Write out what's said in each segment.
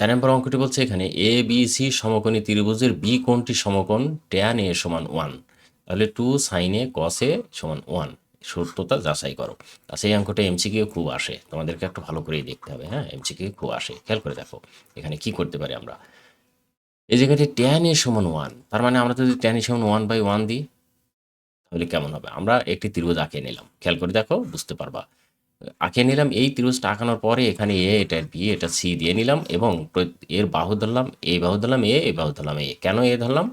চার নম্বর অঙ্কটি বলছে এখানে এ বি সি সমকোণী ত্রিভুজের বি কোণটি সমকোণ ট্যান এ সমান ওয়ান তাহলে টু সাইন এ কস এ সমান ওয়ান সত্যতা যাচাই করো। আর সেই অঙ্কটা এমসিকিউ খুব আসে। তোমাদেরকে একটু ভালো করেই দেখতে হবে হ্যাঁ? এমসিকিউ খুব আসে। খেয়াল করে দেখো, এখানে কি করতে পারি আমরা? এই জায়গাটি ট্যান এ সমান ওয়ান তার মানে আমরা যদি ট্যান এ সমান ওয়ান বাই ওয়ান দিই, তাহলে কেমন হবে? আমরা একটি ত্রিভুজ আঁকে নিলাম। খেয়াল করে দেখো, বুঝতে পারবা। আঁকে নিলাম, এই ত্রিভুজটা আঁকানোর পরে এখানে এ, এটা বি, এটা সি দিয়ে নিলাম এবং এর বাহু ধরলাম এই বাহু ধরলাম, এ এই বাহু ধরলাম, এ। কেন এ ধরলাম?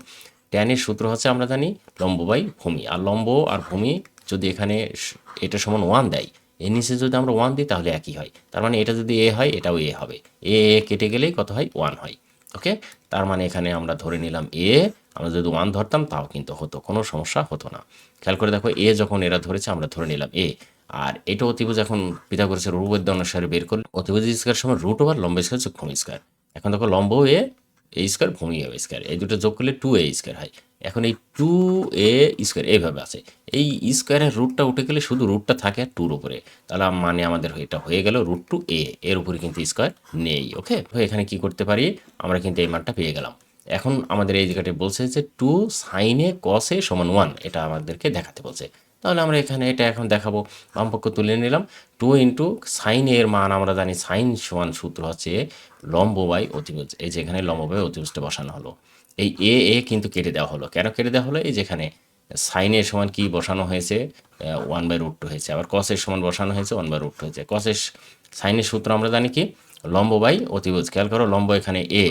ট্যানের সূত্র হচ্ছে আমরা জানি লম্ব বাই ভূমি, আর লম্ব আর ভূমি যদি এখানে এটা সমান ওয়ান দেয়, এর নিচে যদি আমরা ওয়ান দিই তাহলে একই হয়। তার মানে এটা যদি এ হয়, এটাও এ হবে। এ এ কেটে গেলেই কত হয়? ওয়ান হয়। ওকে? তার মানে এখানে আমরা ধরে নিলাম এ, আমরা যদি ওয়ান ধরতাম তাও কিন্তু হতো, কোনো সমস্যা হতো না। খেয়াল করে দেখো, এ যখন এরা ধরেছে, আমরা ধরে নিলাম এ। আর এটা অতিভুজ এখন পিতা করেছে রূপবৈদ্য অনুসারে বের করলে অতিভুজ স্কোয়ার সময় রুট ওভার লম্ব স্কোয়ার যোগ ভূমি স্কোয়ার। এখন দেখো লম্ব এ এ স্কোয়ার, ভূমি এ স্কোয়ার। এই দুটো যোগ করলে টু এ স্কোয়ার হয়। এখন এই টু এ স্কোয়ার এইভাবে আছে। এই স্কোয়ারের রুটটা উঠে গেলে শুধু রুটটা থাকে আর টুর উপরে। তাহলে মানে আমাদের এটা হয়ে গেল রুট টু এ এর উপরে কিন্তু স্কোয়ার নেই ওকে তো এখানে কি করতে পারি? আমরা কিন্তু এই মানটা পেয়ে গেলাম। এখন আমাদের এই জায়গাটি বলছে যে টু সাইনে কসে সমান ওয়ান এটা আমাদেরকে দেখাতে বলছে। তাহলে আমরা এখানে এটা এখন দেখাবো। বামপক্ষ তুলে নিলাম। টু ইন্টু সাইন এর মান আমরা জানি সাইন সমান সূত্র হচ্ছে লম্ব বাই অতিভুজ। এই যে এখানে লম্ব বাই অতিভুজটা বসানো হলো। এই এ এ কিন্তু কেটে দেওয়া হলো। কেন কেটে দেওয়া হলো? এই যেখানে সাইনের সমান কি বসানো হয়েছে? ওয়ান বাই রুট টু হয়েছে। আবার কসের সমান বসানো হয়েছে ওয়ান বাই রুট টু হয়েছে। কসের সাইনের সূত্র আমরা জানি কি? লম্ব বাই অতিভুজ। খেয়াল করো লম্ব এখানে এ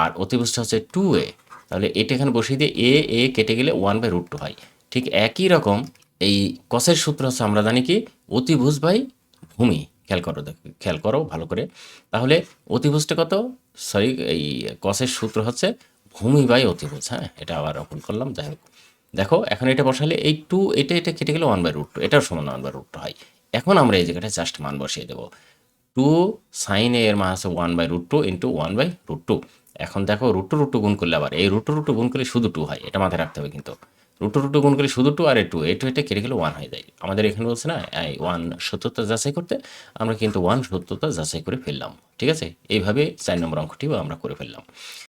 আর অতিভুজটা হচ্ছে টু এ তাহলে এটা এখানে বসিয়ে দিয়ে এ এ কেটে গেলে ওয়ান বাই রুট টু হয়। ঠিক একই রকম এই কসের সূত্র হচ্ছে, আমরা জানি কি, অতিভুজ বাই ভূমি। খেয়াল করো, দেখো, খেয়াল করো ভালো করে। তাহলে অতিভুজটা কত? সরি, এই কসের সূত্র হচ্ছে ভূমি বাই অতিভুজ হ্যাঁ? এটা আবার অপন করলাম, যাই হোক। দেখো, এখন এটা বসালে এই টু, এটা এটা কেটে গেলে ওয়ান বাই রুট টু এটাও সমান ওয়ান বাই রুট টু হয়। এখন আমরা এই জায়গাটা জাস্ট মান বসিয়ে দেবো। টু সাইন এর মান আছে one by root two into one by root two এখন দেখো রুট টু রুট টু গুণ করলে আবার, এই রুট টু রুট টু গুণ করলে শুধু টু হয়, এটা মাথায় রাখতে হবে কিন্তু। রুট রুটু গুণ করে শুধু টু আর এ টু এ টু এটা কেটে গেলে ওয়ান হয়ে যায়। আমাদের এখানে বলছে না ওয়ান সত্যতা যাচাই করতে, আমরা কিন্তু ওয়ান সত্যতা যাচাই করে ফেললাম, ঠিক আছে? এইভাবে চার নম্বর অঙ্কটিও আমরা করে ফেললাম।